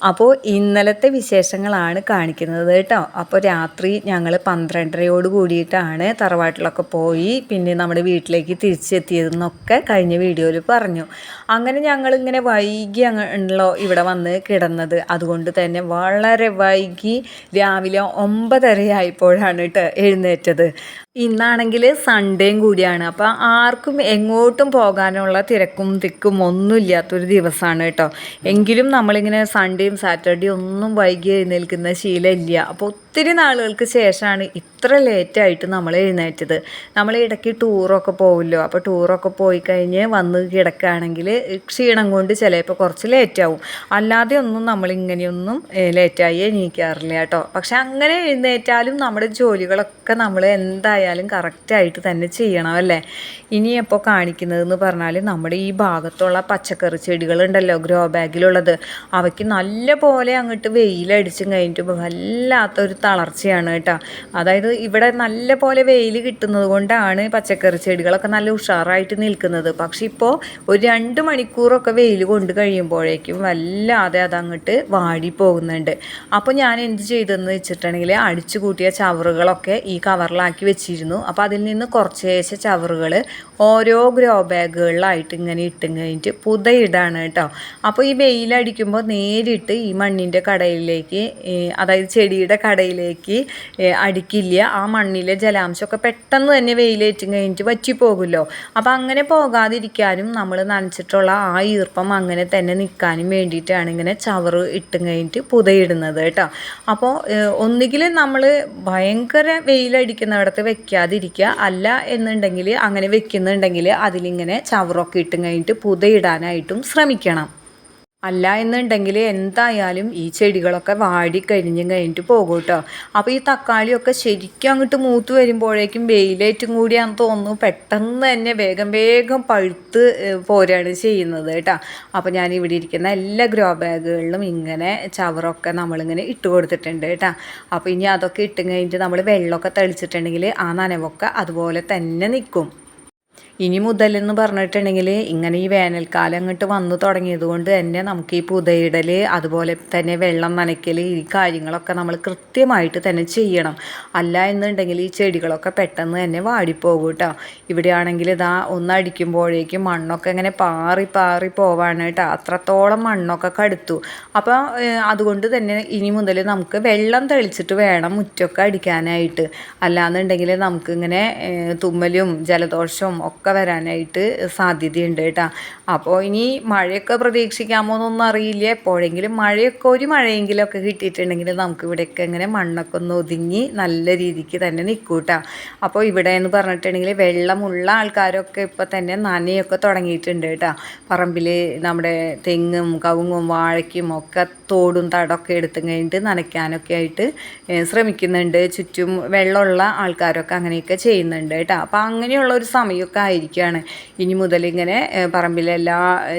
അപ്പോൾ ഇന്നലത്തെ വിശേഷങ്ങളാണ് കാണിക്കുന്നത് കേട്ടോ. അപ്പോൾ രാത്രി ഞങ്ങൾ പന്ത്രണ്ടരയോട് കൂടിയിട്ടാണ് തറവാട്ടിലൊക്കെ പോയി പിന്നെ നമ്മുടെ വീട്ടിലേക്ക് തിരിച്ചെത്തിയതെന്നൊക്കെ കഴിഞ്ഞ വീഡിയോയിൽ പറഞ്ഞു. അങ്ങനെ ഞങ്ങളിങ്ങനെ വൈകി ഉണ്ടല്ലോ ഇവിടെ വന്ന് കിടന്നത്. അതുകൊണ്ട് തന്നെ വളരെ വൈകി രാവിലെ ഒമ്പതരയായപ്പോഴാണ് കേട്ടോ എഴുന്നേറ്റത്. ഇന്നാണെങ്കിൽ സൺഡേയും കൂടിയാണ്. അപ്പോൾ ആർക്കും എങ്ങോട്ടും പോകാനുള്ള തിരക്കും തിക്കും ഒന്നുമില്ലാത്തൊരു ദിവസമാണ് കേട്ടോ. എങ്കിലും നമ്മളിങ്ങനെ സൺഡേയും സാറ്റർഡേയും ഒന്നും വൈകി എഴുന്നേൽക്കുന്ന ശീലമില്ല അപ്പോൾ ഒത്തിരി നാളുകൾക്ക് ശേഷമാണ് ഇത്ര ലേറ്റായിട്ട് നമ്മൾ എഴുന്നേറ്റത്. നമ്മൾ ഇടയ്ക്ക് ടൂറൊക്കെ പോകുമല്ലോ അപ്പോൾ ടൂറൊക്കെ പോയി കഴിഞ്ഞ് വന്ന് കിടക്കുകയാണെങ്കിൽ ക്ഷീണം കൊണ്ട് ചിലപ്പോൾ കുറച്ച് ലേറ്റാവും അല്ലാതെ ഒന്നും നമ്മൾ ഇങ്ങനെയൊന്നും ലേറ്റായി എണീക്കാറില്ല കേട്ടോ. പക്ഷെ അങ്ങനെ എഴുന്നേറ്റാലും നമ്മുടെ ജോലികളൊക്കെ നമ്മൾ എന്തായാലും കറക്റ്റായിട്ട് തന്നെ ചെയ്യണം അല്ലേ? ഇനി എപ്പോൾ കാണിക്കുന്നതെന്ന് പറഞ്ഞാൽ നമ്മുടെ ഈ ഭാഗത്തുള്ള പച്ചക്കറി ചെടികളുണ്ടല്ലോ ഗ്രോ ബാഗിലുള്ളത് അവയ്ക്ക് നല്ല പോലെ അങ്ങോട്ട് വെയിലടിച്ചും കഴിഞ്ഞിട്ട് വല്ലാത്തൊരു തളർച്ചയാണ് കേട്ടോ. അതായത് ഇവിടെ നല്ല പോലെ വെയിൽ കിട്ടുന്നത് കൊണ്ടാണ് പച്ചക്കറി ചെടികളൊക്കെ നല്ല ഉഷാറായിട്ട് നിൽക്കുന്നത്. പക്ഷെ ഇപ്പോൾ ഒരു രണ്ട് മണിക്കൂറൊക്കെ വെയിൽ കൊണ്ട് കഴിയുമ്പോഴേക്കും വല്ലാതെ അതങ്ങോട്ട് വാടി പോകുന്നുണ്ട് അപ്പോൾ ഞാൻ എന്ത് ചെയ്തെന്ന് വെച്ചിട്ടുണ്ടെങ്കിൽ അടിച്ചു കൂട്ടിയ ചവറുകളൊക്കെ ഈ കവറിലാക്കി വെച്ചിരുന്നു. അപ്പോൾ അതിൽ നിന്ന് കുറച്ചേശ ചവറുകൾ ഓരോ ഗ്രോ ബാഗുകളിലായിട്ട് ഇങ്ങനെ ഇട്ടും കഴിഞ്ഞിട്ട് പുതയിടാണ് കേട്ടോ. അപ്പോൾ ഈ വെയിലടിക്കുമ്പോൾ നേരിട്ട് ഈ മണ്ണിന്റെ കടയിലേക്ക് അതായത് ചെടിയുടെ കടയിലേക്ക് അടിക്കില്ല. ആ മണ്ണിലെ ജലാംശമൊക്കെ പെട്ടെന്ന് തന്നെ വെയിലേറ്റും കഴിഞ്ഞിട്ട് വറ്റിപ്പോകുമല്ലോ. അപ്പോൾ അങ്ങനെ പോകാതിരിക്കാനും നമ്മൾ നനച്ചിട്ടുള്ള ആ ഈർപ്പം അങ്ങനെ തന്നെ നിൽക്കാനും വേണ്ടിയിട്ടാണ് ഇങ്ങനെ ചവറ് ഇട്ടും കഴിഞ്ഞിട്ട് പുതയിടുന്നത് കേട്ടോ. അപ്പോൾ ഒന്നുകിൽ നമ്മൾ ഭയങ്കര വെയിലടിക്കുന്നിടത്ത് വെക്കാതിരിക്കുക. അല്ല എന്നുണ്ടെങ്കിൽ അങ്ങനെ വെക്കുന്നുണ്ടെങ്കിൽ അതിലിങ്ങനെ ചവറൊക്കെ ഇട്ടും കഴിഞ്ഞിട്ട് പുതയിടാനായിട്ടും ശ്രമിക്കണം. അല്ല എന്നുണ്ടെങ്കിൽ എന്തായാലും ഈ ചെടികളൊക്കെ വാടി കരിഞ്ഞും കഴിഞ്ഞിട്ട് പോകും കേട്ടോ അപ്പോൾ ഈ തക്കാളിയൊക്കെ ശരിക്കും അങ്ങോട്ട് മൂത്ത് വരുമ്പോഴേക്കും വെയിലേറ്റും കൂടിയാന്ന് തോന്നുന്നു. പെട്ടെന്ന് തന്നെ വേഗം വേഗം പഴുത്ത് പോരാണ് ചെയ്യുന്നത് കേട്ടോ. അപ്പോൾ ഞാൻ ഇവിടെ ഇരിക്കുന്ന എല്ലാ ഗ്രോ ബാഗുകളിലും ഇങ്ങനെ ചവറൊക്കെ നമ്മളിങ്ങനെ ഇട്ട് കൊടുത്തിട്ടുണ്ട് കേട്ടോ. അപ്പോൾ ഇനി അതൊക്കെ ഇട്ടും കഴിഞ്ഞിട്ട് നമ്മൾ വെള്ളമൊക്കെ തെളിച്ചിട്ടുണ്ടെങ്കിൽ ആ നനവൊക്കെ അതുപോലെ തന്നെ നിൽക്കും. ഇനി മുതലെന്ന് പറഞ്ഞിട്ടുണ്ടെങ്കിൽ ഇങ്ങനെ ഈ വേനൽക്കാലം അങ്ങോട്ട് വന്നു തുടങ്ങിയത് കൊണ്ട് തന്നെ നമുക്ക് ഈ പുതയിടൽ അതുപോലെ തന്നെ വെള്ളം നനയ്ക്കൽ ഈ കാര്യങ്ങളൊക്കെ നമ്മൾ കൃത്യമായിട്ട് തന്നെ ചെയ്യണം. അല്ല എന്നുണ്ടെങ്കിൽ ഈ ചെടികളൊക്കെ പെട്ടെന്ന് തന്നെ വാടിപ്പോകും കേട്ടോ ഇവിടെയാണെങ്കിൽ ഇതാ ഒന്നടിക്കുമ്പോഴേക്കും മണ്ണൊക്കെ ഇങ്ങനെ പാറി പാറി പോവാണ് കേട്ടോ അത്രത്തോളം മണ്ണൊക്കെ കടുത്തു. അപ്പോൾ അതുകൊണ്ട് തന്നെ ഇനി മുതൽ നമുക്ക് വെള്ളം തെളിച്ചിട്ട് വേണം മുറ്റൊക്കെ അടിക്കാനായിട്ട്. അല്ലാന്നുണ്ടെങ്കിൽ നമുക്കിങ്ങനെ തുമ്മലും ജലദോഷവും ഒക്കെ ഒക്കെ വരാനായിട്ട് സാധ്യതയുണ്ട് കേട്ടോ. അപ്പോൾ ഇനി മഴയൊക്കെ പ്രതീക്ഷിക്കാമോ എന്നൊന്നും അറിയില്ല. എപ്പോഴെങ്കിലും മഴയൊക്കെ ഒരു മഴയെങ്കിലുമൊക്കെ കിട്ടിയിട്ടുണ്ടെങ്കിൽ നമുക്ക് ഇവിടെയൊക്കെ ഇങ്ങനെ മണ്ണൊക്കെ ഒന്ന് ഒതുങ്ങി നല്ല രീതിക്ക് തന്നെ നിൽക്കും കേട്ടോ. അപ്പോൾ ഇവിടെ എന്ന് പറഞ്ഞിട്ടുണ്ടെങ്കിൽ വെള്ളമുള്ള ആൾക്കാരൊക്കെ ഇപ്പോൾ തന്നെ നനയൊക്കെ തുടങ്ങിയിട്ടുണ്ട് കേട്ടോ. പറമ്പിൽ നമ്മുടെ തെങ്ങും കവുങ്ങും വാഴയ്ക്കും ഒക്കെ തോടും തടമൊക്കെ എടുത്തു കഴിഞ്ഞിട്ട് നനയ്ക്കാനൊക്കെ ആയിട്ട് ശ്രമിക്കുന്നുണ്ട്. ചുറ്റും വെള്ളമുള്ള ആൾക്കാരൊക്കെ അങ്ങനെയൊക്കെ ചെയ്യുന്നുണ്ട് കേട്ടോ. അപ്പോൾ അങ്ങനെയുള്ള ഒരു സമയമൊക്കെ ആയിരിക്കുകയാണ് ഇനി മുതൽ ഇങ്ങനെ പറമ്പിലെ എല്ലാ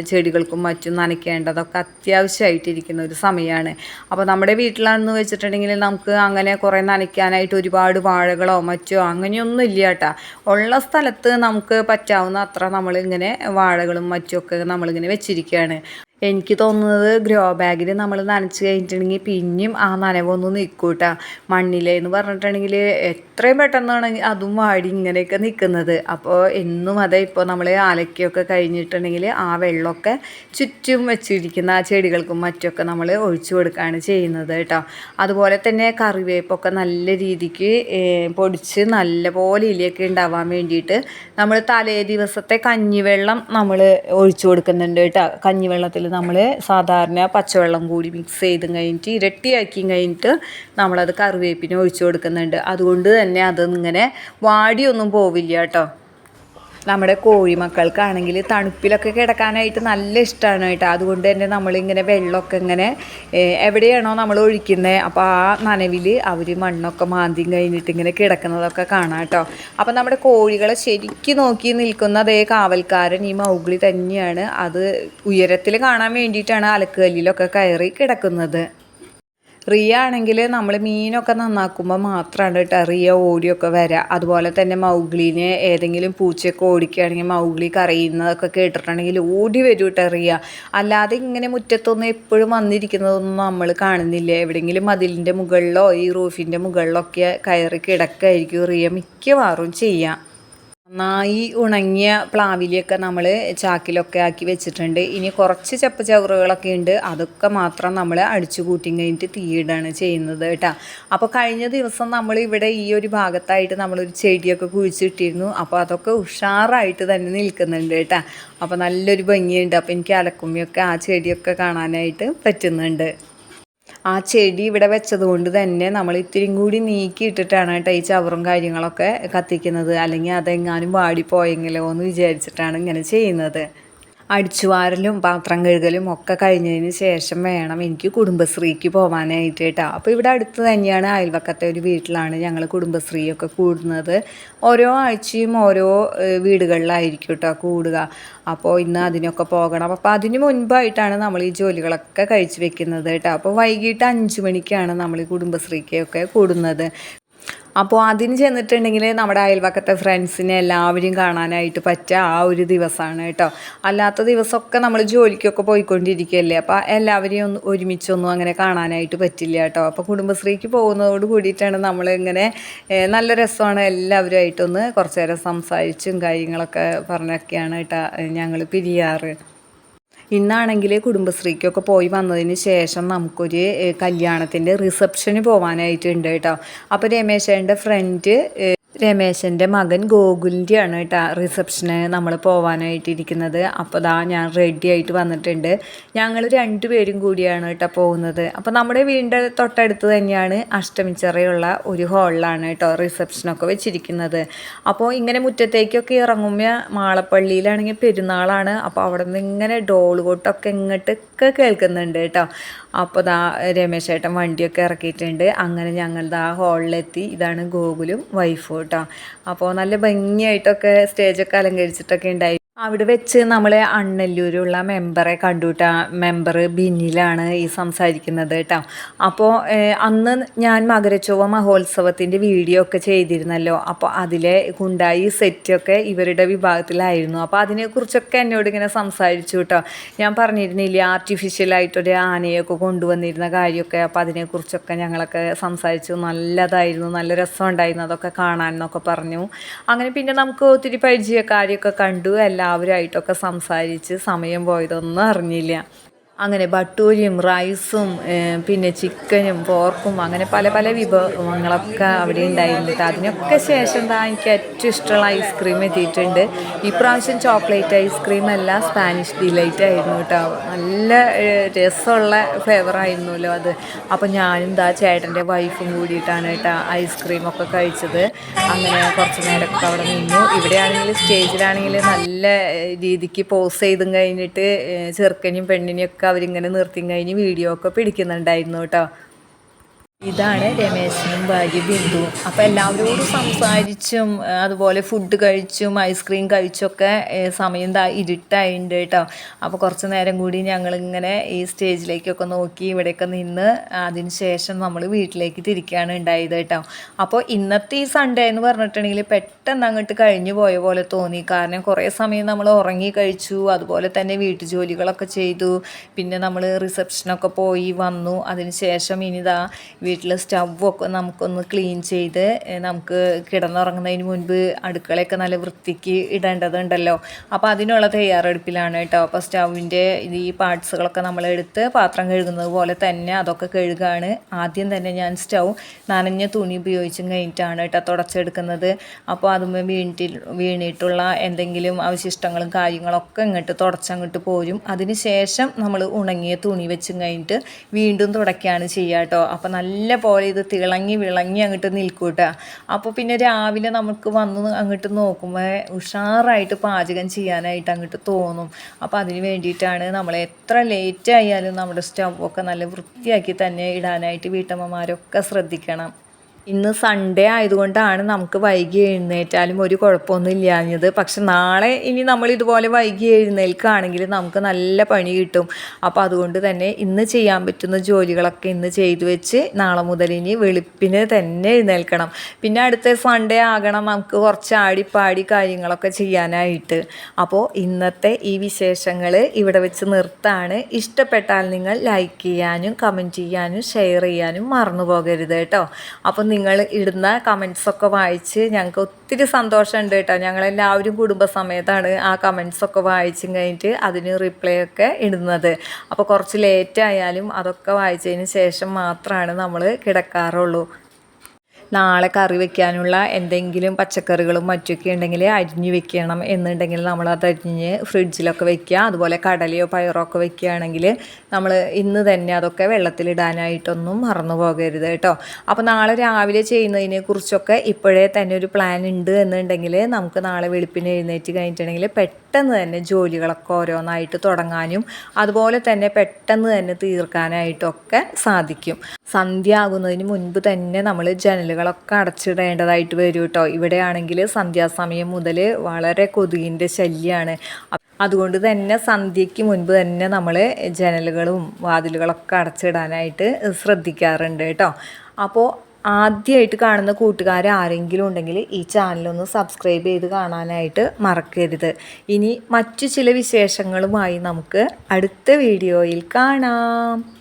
ചെടികൾക്കും മറ്റും നനയ്ക്കേണ്ടതൊക്കെ അത്യാവശ്യമായിട്ടിരിക്കുന്ന ഒരു സമയമാണ്. അപ്പോൾ നമ്മുടെ വീട്ടിലാണെന്ന് വെച്ചിട്ടുണ്ടെങ്കിൽ നമുക്ക് അങ്ങനെ കുറേ നനയ്ക്കാനായിട്ട് ഒരുപാട് വാഴകളോ മറ്റോ അങ്ങനെയൊന്നും ഇല്ല കേട്ടോ. ഉള്ള സ്ഥലത്ത് നമുക്ക് പറ്റാവുന്ന അത്ര നമ്മളിങ്ങനെ വാഴകളും മറ്റുമൊക്കെ നമ്മളിങ്ങനെ വെച്ചിരിക്കുകയാണ്. എനിക്ക് തോന്നുന്നത് ഗ്രോ ബാഗിൽ നമ്മൾ നനച്ച് കഴിഞ്ഞിട്ടുണ്ടെങ്കിൽ പിന്നെയും ആ നനവൊന്നും നിൽക്കൂട്ടാ മണ്ണിലെന്ന് പറഞ്ഞിട്ടുണ്ടെങ്കിൽ എത്രയും പെട്ടെന്നാണെങ്കിൽ അതും വാടി ഇങ്ങനെയൊക്കെ നിൽക്കുന്നത് അപ്പോൾ എന്നും അതെ ഇപ്പോൾ നമ്മൾ ആലക്കിയൊക്കെ കഴിഞ്ഞിട്ടുണ്ടെങ്കിൽ ആ വെള്ളമൊക്കെ ചുറ്റും വെച്ചിരിക്കുന്ന ആ ചെടികൾക്കും മറ്റൊക്കെ നമ്മൾ ഒഴിച്ചു കൊടുക്കുകയാണ് ചെയ്യുന്നത് കേട്ടോ. അതുപോലെ തന്നെ കറിവേപ്പൊക്കെ നല്ല രീതിക്ക് പൊടിച്ച് നല്ല പോലെ ഇലയൊക്കെ ഉണ്ടാവാൻ വേണ്ടിയിട്ട് നമ്മൾ തലേ ദിവസത്തെ കഞ്ഞിവെള്ളം നമ്മൾ ഒഴിച്ചു കൊടുക്കുന്നുണ്ട് കേട്ടോ. കഞ്ഞിവെള്ളത്തിൽ നമ്മൾ സാധാരണ പച്ചവെള്ളം കൂടി മിക്സ് ചെയ്ത് കഴിഞ്ഞിട്ട് ഇരട്ടിയാക്കി കഴിഞ്ഞിട്ട് നമ്മളത് കറിവേപ്പിന് ഒഴിച്ചു കൊടുക്കുന്നുണ്ട്. അതുകൊണ്ട് തന്നെ അതിങ്ങനെ വാടിയൊന്നും പോവില്ല കേട്ടോ. നമ്മുടെ കോഴിമക്കൾക്കാണെങ്കിൽ തണുപ്പിലൊക്കെ കിടക്കാനായിട്ട് നല്ല ഇഷ്ടമാണ് കേട്ടോ. അതുകൊണ്ട് തന്നെ നമ്മളിങ്ങനെ വെള്ളമൊക്കെ ഇങ്ങനെ എവിടെയാണോ നമ്മൾ ഒഴിക്കുന്നത് അപ്പോൾ ആ നനവിൽ അവർ മണ്ണൊക്കെ മാന്തിയും കഴിഞ്ഞിട്ട് ഇങ്ങനെ കിടക്കുന്നതൊക്കെ കാണാം കേട്ടോ. അപ്പോൾ നമ്മുടെ കോഴികളെ ശരിക്കും നോക്കി നിൽക്കുന്ന അതേ കാവൽക്കാരൻ ഈ മൗഗ്ലി തന്നെയാണ് അത് ഉയരത്തിൽ കാണാൻ വേണ്ടിയിട്ടാണ് അലക്കുകല്ലിലൊക്കെ കയറി കിടക്കുന്നത്. റിയ ആണെങ്കിൽ നമ്മൾ മീനൊക്കെ നന്നാക്കുമ്പോൾ മാത്രമാണ് കേട്ടോ റിയ ഓടിയൊക്കെ വരിക അതുപോലെ തന്നെ മൗഗ്ലീനെ ഏതെങ്കിലും പൂച്ചയൊക്കെ ഓടിക്കുകയാണെങ്കിൽ മൗഗ്ലി കരയുന്നതൊക്കെ കേട്ടിട്ടുണ്ടെങ്കിൽ ഓടി വരും കേട്ടോ റിയ. അല്ലാതെ ഇങ്ങനെ മുറ്റത്തൊന്നും എപ്പോഴും വന്നിരിക്കുന്നതൊന്നും നമ്മൾ കാണുന്നില്ല. എവിടെയെങ്കിലും മതിലിന്റെ മുകളിലോ ഈ റൂഫിന്റെ മുകളിലൊക്കെ കയറി കിടക്കായിരിക്കും റിയ മിക്കവാറും ചെയ്യാം. നന്നായി ഉണങ്ങിയ പ്ലാവിലിയൊക്കെ നമ്മൾ ചാക്കിലൊക്കെ ആക്കി വെച്ചിട്ടുണ്ട്. ഇനി കുറച്ച് ചപ്പ് ചവറുകളൊക്കെ ഉണ്ട്. അതൊക്കെ മാത്രം നമ്മൾ അടിച്ചു കൂട്ടി കഴിഞ്ഞിട്ട് തീയിടാണ് ചെയ്യുന്നത് കേട്ടോ. അപ്പോൾ കഴിഞ്ഞ ദിവസം നമ്മൾ ഇവിടെ ഈ ഒരു ഭാഗത്തായിട്ട് നമ്മളൊരു ചെടിയൊക്കെ കുഴിച്ചിട്ടിരുന്നു. അപ്പോൾ അതൊക്കെ ഉഷാറായിട്ട് തന്നെ നിൽക്കുന്നുണ്ട് കേട്ടോ. അപ്പോൾ നല്ലൊരു ഭംഗിയുണ്ട്. അപ്പോൾ എനിക്ക് അലക്കുമ്മിയൊക്കെ ആ ചെടിയൊക്കെ കാണാനായിട്ട് പറ്റുന്നുണ്ട്. ആ ചെടി ഇവിടെ വെച്ചത് കൊണ്ട് തന്നെ നമ്മൾ ഇത്തിരിയും കൂടി നീക്കി ഇട്ടിട്ടാണ് കേട്ടോ ഈ ചവറും കാര്യങ്ങളൊക്കെ കത്തിക്കുന്നത്. അല്ലെങ്കിൽ അതെങ്ങാനും വാടിപ്പോയെങ്കിലോ എന്ന് വിചാരിച്ചിട്ടാണ് ഇങ്ങനെ ചെയ്യുന്നത്. അടിച്ചുവാരലും പാത്രം കഴുകലും ഒക്കെ കഴിഞ്ഞതിന് ശേഷം വേണം എനിക്ക് കുടുംബശ്രീക്ക് പോകാനായിട്ട് കേട്ടോ. അപ്പോൾ ഇവിടെ അടുത്ത് തന്നെയാണ് അയൽവക്കത്തെ ഒരു വീട്ടിലാണ് ഞങ്ങൾ കുടുംബശ്രീയൊക്കെ കൂടുന്നത്. ഓരോ ആഴ്ചയും ഓരോ വീടുകളിലായിരിക്കും കേട്ടോ കൂടുക. അപ്പോൾ ഇന്ന് അതിനൊക്കെ പോകണം. അപ്പോൾ അതിന് മുൻപായിട്ടാണ് നമ്മൾ ഈ ജോലികളൊക്കെ കഴിച്ചു വെക്കുന്നത് കേട്ടോ. അപ്പോൾ വൈകിട്ട് അഞ്ച് മണിക്കാണ് നമ്മൾ ഈ കുടുംബശ്രീക്കൊക്കെ കൂടുന്നത്. അപ്പോൾ അതിന് ചെന്നിട്ടുണ്ടെങ്കിൽ നമ്മുടെ അയൽവക്കത്തെ ഫ്രണ്ട്സിനെ എല്ലാവരും കാണാനായിട്ട് പറ്റുക ആ ഒരു ദിവസമാണ് കേട്ടോ. അല്ലാത്ത ദിവസമൊക്കെ നമ്മൾ ജോലിക്കൊക്കെ പോയിക്കൊണ്ടിരിക്കുകയല്ലേ? അപ്പോൾ എല്ലാവരെയും ഒന്ന് ഒരുമിച്ചൊന്നും അങ്ങനെ കാണാനായിട്ട് പറ്റില്ല കേട്ടോ. അപ്പോൾ കുടുംബശ്രീക്ക് പോകുന്നതോട് കൂടിയിട്ടാണ് നമ്മൾ ഇങ്ങനെ നല്ല രസമാണ്. എല്ലാവരുമായിട്ടൊന്ന് കുറച്ച് നേരം സംസാരിച്ചും കാര്യങ്ങളൊക്കെ പറഞ്ഞൊക്കെയാണ് കേട്ടോ ഞങ്ങൾ പിരിയാറ്. ഇന്നാണെങ്കിൽ കുടുംബശ്രീക്കൊക്കെ പോയി വന്നതിന് ശേഷം നമുക്കൊരു കല്യാണത്തിന്റെ റിസപ്ഷന് പോകാനായിട്ടുണ്ട് കേട്ടോ. അപ്പോൾ രമേശേന്റെ ഫ്രണ്ട് രമേശന്റെ മകൻ ഗോകുലിന്റെയാണ് കേട്ടോ റിസപ്ഷന് നമ്മൾ പോകാനായിട്ടിരിക്കുന്നത് അപ്പോൾ ദാ ഞാൻ റെഡി ആയിട്ട് വന്നിട്ടുണ്ട്. ഞങ്ങൾ രണ്ടുപേരും കൂടിയാണ് കേട്ടോ പോകുന്നത്. അപ്പോൾ നമ്മുടെ വീടിന്റെ തൊട്ടടുത്ത് തന്നെയാണ് അഷ്ടമിച്ചറയുള്ള ഒരു ഹാളിലാണ് കേട്ടോ റിസപ്ഷനൊക്കെ വെച്ചിരിക്കുന്നത്. അപ്പോൾ ഇങ്ങനെ മുറ്റത്തേക്കൊക്കെ ഇറങ്ങുമ്പോൾ മാളപ്പള്ളിയിലാണെങ്കിൽ പെരുന്നാളാണ്. അപ്പോൾ അവിടെ നിന്ന് ഇങ്ങനെ ഡോൾ കൊട്ടൊക്കെ ഇങ്ങോട്ടൊക്കെ കേൾക്കുന്നുണ്ട് കേട്ടോ. അപ്പോൾ ദാ രമേശ് ഏട്ടൻ വണ്ടിയൊക്കെ ഇറക്കിയിട്ടുണ്ട്. അങ്ങനെ ഞങ്ങൾ ദാ ഹാളിലെത്തി ഇതാണ് ഗോകുലും വൈഫും കേട്ടോ. അപ്പോൾ നല്ല ഭംഗിയായിട്ടൊക്കെ സ്റ്റേജൊക്കെ അലങ്കരിച്ചിട്ടൊക്കെ ഉണ്ടായി അവിടെ വെച്ച് നമ്മൾ അണ്ണല്ലൂരുള്ള മെമ്പറെ കണ്ടുട്ട. മെമ്പർ ബിന്നിലാണ് ഈ സംസാരിക്കുന്നത് കേട്ടോ. അപ്പോൾ അന്ന് ഞാൻ മകരച്ചൊവ്വ മഹോത്സവത്തിന്റെ വീഡിയോ ഒക്കെ ചെയ്തിരുന്നല്ലോ. അപ്പോൾ അതിലെ കുണ്ടായി സെറ്റൊക്കെ ഇവരുടെ വിഭാഗത്തിലായിരുന്നു. അപ്പോൾ അതിനെക്കുറിച്ചൊക്കെ എന്നോട് ഇങ്ങനെ സംസാരിച്ചു കേട്ടോ. ഞാൻ പറഞ്ഞിരുന്നില്ലേ ആർട്ടിഫിഷ്യലായിട്ടൊരു ആനയൊക്കെ കൊണ്ടുവന്നിരുന്ന കാര്യമൊക്കെ. അപ്പോൾ അതിനെക്കുറിച്ചൊക്കെ ഞങ്ങളൊക്കെ സംസാരിച്ചു. നല്ലതായിരുന്നു നല്ല രസമുണ്ടായിരുന്നു അതൊക്കെ കാണാൻ എന്നൊക്കെ പറഞ്ഞു. അങ്ങനെ പിന്നെ നമുക്ക് ഒത്തിരി പരിചയക്കാരെയൊക്കെ കണ്ടു. എല്ലാം എല്ലാവരുമായിട്ടൊക്കെ സംസാരിച്ച് സമയം പോയതൊന്നും അറിഞ്ഞില്ല. അങ്ങനെ ബട്ടൂരിയും റൈസും പിന്നെ ചിക്കനും പോർക്കും അങ്ങനെ പല പല വിഭവങ്ങളൊക്കെ അവിടെ ഉണ്ടായിരുന്നിട്ട് അതിനൊക്കെ ശേഷം എന്താ എനിക്ക് ഏറ്റവും ഇഷ്ടമുള്ള ഐസ്ക്രീം എത്തിയിട്ടുണ്ട്. ഇപ്രാവശ്യം ചോക്ലേറ്റ് ഐസ്ക്രീം അല്ല സ്പാനിഷ് ഡിലൈറ്റ് ആയിരുന്നു കേട്ടോ നല്ല രസമുള്ള ഫ്ലേവർ ആയിരുന്നല്ലോ അത്. അപ്പോൾ ഞാനും ദാ ചേട്ടന്റെ വൈഫും കൂടിയിട്ടാണ് കേട്ടോ ഐസ്ക്രീമൊക്കെ കഴിച്ചത്. അങ്ങനെ കുറച്ച് നേരമൊക്കെ അവിടെ നിന്നു. ഇവിടെയാണെങ്കിൽ സ്റ്റേജിലാണെങ്കിൽ നല്ല രീതിക്ക് പോസ് ചെയ്തും കഴിഞ്ഞിട്ട് ചെറുക്കനും പെണ്ണിനെയൊക്കെ അവരിങ്ങനെ നിർത്തി കഴിഞ്ഞ് വീഡിയോ ഒക്കെ പിടിക്കുന്നുണ്ടായിരുന്നു കേട്ടോ. ഇതാണ് രമേശനും ഭാര്യ ബിന്ദു. അപ്പോൾ എല്ലാവരോടും സംസാരിച്ചും അതുപോലെ ഫുഡ് കഴിച്ചും ഐസ്ക്രീം കഴിച്ചൊക്കെ സമയം ദാ ഇരുട്ടായിട്ടുണ്ട് കേട്ടോ. അപ്പോൾ കുറച്ച് നേരം കൂടി ഞങ്ങളിങ്ങനെ ഈ സ്റ്റേജിലേക്കൊക്കെ നോക്കി ഇവിടെയൊക്കെ നിന്ന് അതിന് ശേഷം നമ്മൾ വീട്ടിലേക്ക് തിരിക്കുകയാണ് ഉണ്ടായത് കേട്ടോ. അപ്പോൾ ഇന്നത്തെ ഈ സൺഡേ എന്ന് പറഞ്ഞിട്ടുണ്ടെങ്കിൽ പെട്ടെന്ന് അങ്ങോട്ട് കഴിഞ്ഞു പോയ പോലെ തോന്നി. കാരണം കുറേ സമയം നമ്മൾ ഉറങ്ങി കഴിച്ചു അതുപോലെ തന്നെ വീട്ടു ജോലികളൊക്കെ ചെയ്തു. പിന്നെ നമ്മൾ റിസപ്ഷനൊക്കെ പോയി വന്നു. അതിന് ശേഷം ഇനിതാ വീട്ടിൽ സ്റ്റൗവൊക്കെ നമുക്കൊന്ന് ക്ലീൻ ചെയ്ത് നമുക്ക് കിടന്നുറങ്ങുന്നതിന് മുൻപ് അടുക്കളയൊക്കെ നല്ല വൃത്തിക്ക് ഇടേണ്ടതുണ്ടല്ലോ. അപ്പോൾ അതിനുള്ള തയ്യാറെടുപ്പിലാണ് കേട്ടോ. അപ്പോൾ സ്റ്റൗവിന്റെ ഈ പാർട്സുകളൊക്കെ നമ്മൾ എടുത്ത് പാത്രം കഴുകുന്നത് പോലെ തന്നെ അതൊക്കെ കഴുകാണ്. ആദ്യം തന്നെ ഞാൻ സ്റ്റൗ നനഞ്ഞ തുണി ഉപയോഗിച്ചും കഴിഞ്ഞിട്ടാണ് കേട്ടോ തുടച്ചെടുക്കുന്നത്. അപ്പോൾ അതുമ്പോൾ വീണിട്ട് വീണിട്ടുള്ള എന്തെങ്കിലും അവശിഷ്ടങ്ങളും കാര്യങ്ങളൊക്കെ ഇങ്ങോട്ട് തുടച്ചങ്ങോട്ട് പോരും. അതിന് ശേഷം നമ്മൾ ഉണങ്ങിയ തുണി വെച്ചും കഴിഞ്ഞിട്ട് വീണ്ടും തുടയ്ക്കുകയാണ് ചെയ്യുക കേട്ടോ. അപ്പോൾ നല്ല നല്ല പോലെ ഇത് തിളങ്ങി വിളങ്ങി അങ്ങോട്ട് നിൽക്കൂട്ട. അപ്പോൾ പിന്നെ രാവിലെ നമുക്ക് വന്ന് അങ്ങോട്ട് നോക്കുമ്പോൾ ഉഷാറായിട്ട് പാചകം ചെയ്യാനായിട്ട് അങ്ങോട്ട് തോന്നും. അപ്പോൾ അതിന് വേണ്ടിയിട്ടാണ് നമ്മൾ എത്ര ലേറ്റ് ആയാലും നമ്മുടെ സ്റ്റൗവൊക്കെ നല്ല വൃത്തിയാക്കി തന്നെ ഇടാനായിട്ട് വീട്ടമ്മമാരൊക്കെ ശ്രദ്ധിക്കണം. ഇന്ന് സൺഡേ ആയതുകൊണ്ടാണ് നമുക്ക് വൈകി എഴുന്നേറ്റാലും ഒരു കുഴപ്പമൊന്നും ഇല്ലാഞ്ഞത്. പക്ഷെ നാളെ ഇനി നമ്മൾ ഇതുപോലെ വൈകി എഴുന്നേൽക്കുകയാണെങ്കിൽ നമുക്ക് നല്ല പണി കിട്ടും. അപ്പോൾ അതുകൊണ്ട് തന്നെ ഇന്ന് ചെയ്യാൻ പറ്റുന്ന ജോലികളൊക്കെ ഇന്ന് ചെയ്തു വെച്ച് നാളെ മുതൽ ഇനി വെളുപ്പിന് തന്നെ എഴുന്നേൽക്കണം. പിന്നെ അടുത്ത സൺഡേ ആകണം നമുക്ക് കുറച്ച് ആടിപ്പാടി കാര്യങ്ങളൊക്കെ ചെയ്യാനായിട്ട്. അപ്പോൾ ഇന്നത്തെ ഈ വിശേഷങ്ങൾ ഇവിടെ വെച്ച് നിർത്താണ്. ഇഷ്ടപ്പെട്ടാൽ നിങ്ങൾ ലൈക്ക് ചെയ്യാനും കമന്റ് ചെയ്യാനും ഷെയർ ചെയ്യാനും മറന്നു പോകരുത് കേട്ടോ. അപ്പോൾ നിങ്ങൾ ഇടുന്ന കമൻസൊക്കെ വായിച്ച് ഞങ്ങൾക്ക് ഒത്തിരി സന്തോഷമുണ്ട് കേട്ടോ. ഞങ്ങളെല്ലാവരും കുടുംബസമേതാണ് ആ കമൻസൊക്കെ വായിച്ചും കഴിഞ്ഞിട്ട് അതിന് റിപ്ലൈ ഒക്കെ ഇടുന്നത്. അപ്പോൾ കുറച്ച് ലേറ്റ് ആയാലും അതൊക്കെ വായിച്ചതിന് ശേഷം മാത്രമാണ് നമ്മൾ കിടക്കാറുള്ളൂ. നാളെ കറി വെക്കാനുള്ള എന്തെങ്കിലും പച്ചക്കറികളും മറ്റൊക്കെ ഉണ്ടെങ്കിൽ അരിഞ്ഞ് വെക്കണം എന്നുണ്ടെങ്കിൽ അത് അരിഞ്ഞ് ഫ്രിഡ്ജിലൊക്കെ വെക്കുക. അതുപോലെ കടലയോ പയറോ ഒക്കെ വെക്കുകയാണെങ്കിൽ നമ്മൾ ഇന്ന് തന്നെ അതൊക്കെ വെള്ളത്തിലിടാനായിട്ടൊന്നും മറന്നു പോകരുത് കേട്ടോ. അപ്പോൾ നാളെ രാവിലെ ചെയ്യുന്നതിനെ കുറിച്ചൊക്കെ ഇപ്പോഴേ തന്നെ ഒരു പ്ലാൻ ഉണ്ട് എന്നുണ്ടെങ്കിൽ നമുക്ക് നാളെ വെളുപ്പിന് എഴുന്നേറ്റ് കഴിഞ്ഞിട്ടുണ്ടെങ്കിൽ പെട്ടെന്ന് തന്നെ ജോലികളൊക്കെ ഓരോന്നായിട്ട് തുടങ്ങാനും അതുപോലെ തന്നെ പെട്ടെന്ന് തന്നെ തീർക്കാനായിട്ടൊക്കെ സാധിക്കും. സന്ധ്യ ആകുന്നതിന് മുൻപ് തന്നെ നമ്മൾ ജനലുകളൊക്കെ അടച്ചിടേണ്ടതായിട്ട് വരും കേട്ടോ. ഇവിടെയാണെങ്കിൽ സന്ധ്യാസമയം മുതൽ വളരെ കൊതുകിന്റെ ശല്യമാണ് അതുകൊണ്ട് തന്നെ സന്ധ്യയ്ക്ക് മുൻപ് തന്നെ നമ്മൾ ജനലുകളും വാതിലുകളൊക്കെ അടച്ചിടാനായിട്ട് ശ്രദ്ധിക്കാറുണ്ട് കേട്ടോ. അപ്പോൾ ആദ്യമായിട്ട് കാണുന്ന കൂട്ടുകാർ ആരെങ്കിലും ഉണ്ടെങ്കിൽ ഈ ചാനലൊന്ന് സബ്സ്ക്രൈബ് ചെയ്ത് കാണാനായിട്ട് മറക്കരുത്. ഇനി മറ്റു ചില വിശേഷങ്ങളുമായി നമുക്ക് അടുത്ത വീഡിയോയിൽ കാണാം.